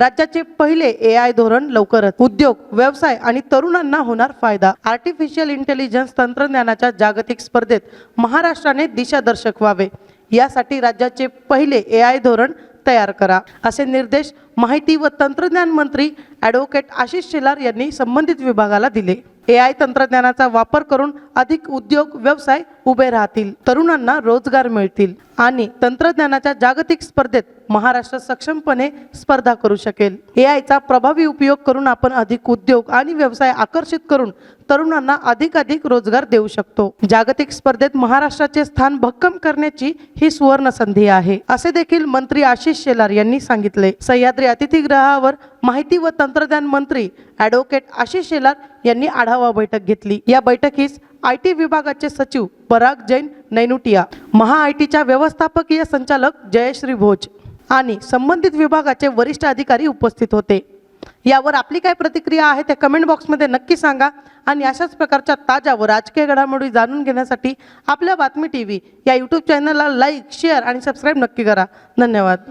राज्याचे पहिले ए आय धोरण लवकरच. उद्योग व्यवसाय आणि तरुणांना होणार फायदा. आर्टिफिशियल इंटेलिजन्स तंत्रज्ञानाच्या जागतिक स्पर्धेत महाराष्ट्राने दिशादर्शक व्हावे. यासाठी राज्याचे पहिले ए आय धोरण तयार करा. असे निर्देश माहिती व तंत्रज्ञान मंत्री ॲडव्होकेट आशिष शेलार यांनी संबंधित विभागाला दिले. ए आय तंत्रज्ञानाचा वापर करून अधिक उद्योग व्यवसाय उभे राहतील. तरुणांना रोजगार मिळतील आणि तंत्रज्ञानाच्या जागतिक स्पर्धेत महाराष्ट्र सक्षमपणे स्पर्धा करू शकेल. ए आयचा प्रभावी उपयोग करून आपण अधिक उद्योग आणि व्यवसाय आकर्षित करून तरुणांना अधिकाधिक रोजगार देऊ शकतो. जागतिक स्पर्धेत महाराष्ट्राचे स्थान भक्कम करण्याची ही सुवर्ण संधी आहे. असे देखील मंत्री आशिष शेलार यांनी सांगितले. सह्याद्री अतिथीगृहावर माहिती व तंत्रज्ञान मंत्री ॲडव्होकेट आशिष शेलार यांनी आढावा बैठक घेतली. या बैठकीस आय टी विभागाचे सचिव पराग जैन नैनुटिया महा आय टीच्या व्यवस्थापकीय संचालक जयश्री भोज आणि संबंधित विभागाचे वरिष्ठ अधिकारी उपस्थित होते. यावर आपली काय प्रतिक्रिया आहे ते कमेंट बॉक्समध्ये नक्की सांगा. आणि अशाच प्रकारच्या ताज्या व राजकीय घडामोडी जाणून घेण्यासाठी आपल्या बातमी टी व्ही या यूट्यूब चॅनलला लाईक शेअर आणि सबस्क्राईब नक्की करा. धन्यवाद.